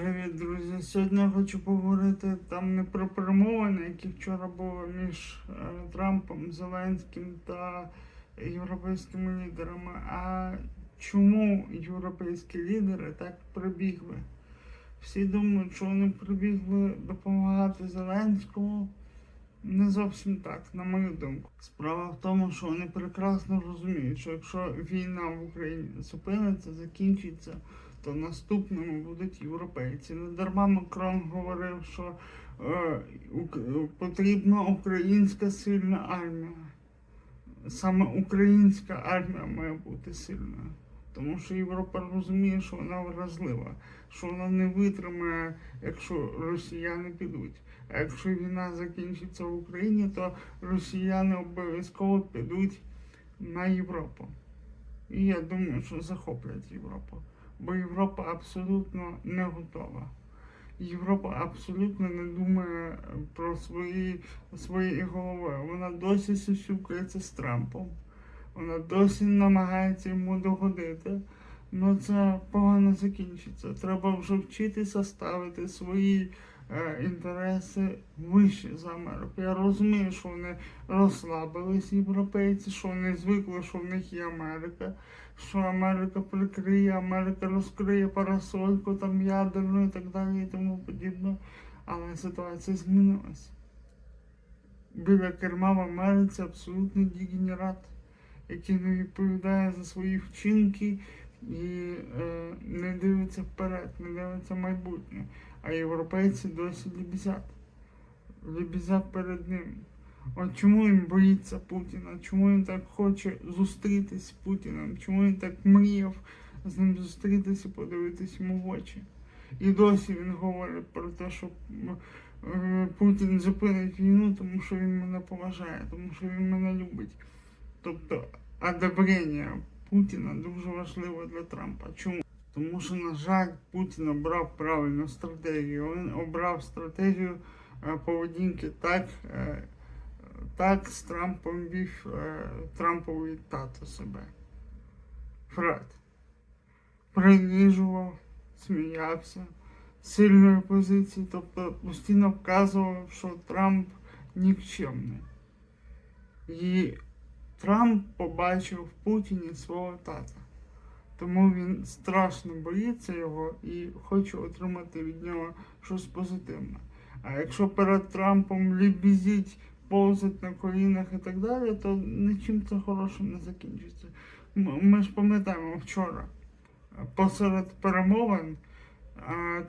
Привіт, друзі! Сьогодні я хочу поговорити там не про перемовини, які вчора були між е, Трампом, Зеленським та європейськими лідерами, а чому європейські лідери так прибігли? Всі думають, що вони прибігли допомагати Зеленському. Не зовсім так, на мою думку. Справа в тому, що вони прекрасно розуміють, що якщо війна в Україні зупиниться, закінчиться, то наступними будуть європейці. Не дарма Макрон говорив, що е, потрібна українська сильна армія. Саме українська армія має бути сильною. Тому що Європа розуміє, що вона вразлива, що вона не витримає, якщо росіяни підуть. А якщо війна закінчиться в Україні, то росіяни обов'язково підуть на Європу. І я думаю, що захоплять Європу. Бо Європа абсолютно не готова. Європа абсолютно не думає про свої, свої голови. Вона досі сусюкається з Трампом. Вона досі намагається йому догодити. Ну це погано закінчиться. Треба вже вчитися ставити свої е, інтереси вище за Америку. Я розумію, що вони розслабились європейці, що вони звикли, що в них є Америка, що Америка прикриє, Америка розкриє парасольку там ядерну і так далі і тому подібне. Але ситуація змінилась. Біля керма в Америці абсолютний дегенерат, який не відповідає за свої вчинки і е, не дивиться вперед, не дивиться майбутнє. А європейці досі лібізять. Лібізять перед ним. От чому він боїться Путіна? Чому він так хоче зустрітись з Путіним? Чому він так мріяв з ним зустрітися подивитись йому в очі? І досі він говорить про те, що е, Путін зупинить війну, тому що він мене поважає, тому що він мене любить. Тобто одобрення Путіна дуже важливо для Трампа. Чому? Тому що, на жаль, Путін обрав правильну стратегію. Він обрав стратегію е, поведінки так, е, так з Трампом вів е, Трамповий тато себе. Фред. Принижував, сміявся, сильної позиції, тобто постійно вказував, що Трамп нікчемний. І Трамп побачив в Путіні свого тата. Тому він страшно боїться його і хоче отримати від нього щось позитивне. А якщо перед Трампом лібізіть, повзать на колінах і так далі, то нічим це хорошим не закінчиться. Ми ж пам'ятаємо вчора, посеред перемовин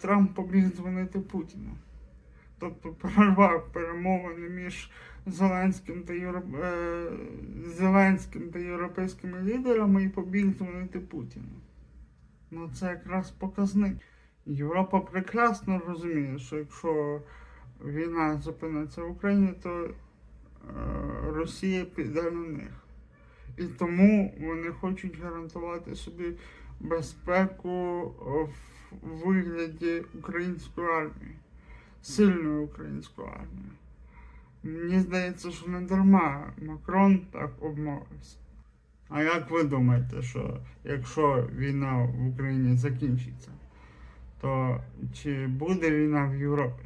Трамп побіг дзвонити Путіну. Тобто перервав перемовини між Зеленським та, Європ... е, Зеленським та європейськими лідерами і побіг дзвонити Путіну. Ну це якраз показник. Європа прекрасно розуміє, що якщо війна зупиниться в Україні, то е, Росія піде на них. І тому вони хочуть гарантувати собі безпеку в вигляді української армії, сильної українську армію. Мені здається, що не дарма Макрон так обмовився. А як ви думаєте, що якщо війна в Україні закінчиться, то чи буде війна в Європі?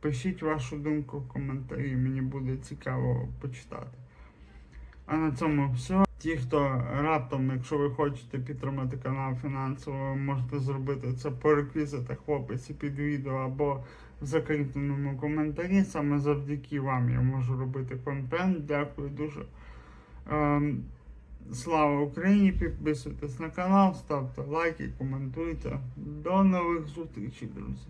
Пишіть вашу думку в коментарі, мені буде цікаво почитати. А на цьому все. Ті, хто раптом, якщо ви хочете підтримати канал фінансово, можете зробити це по реквізитах в описі під відео або в закріпленому коментарі. Саме завдяки вам я можу робити контент. Дякую дуже. Ем, слава Україні! Підписуйтесь на канал, ставте лайки, коментуйте. До нових зустрічей, друзі!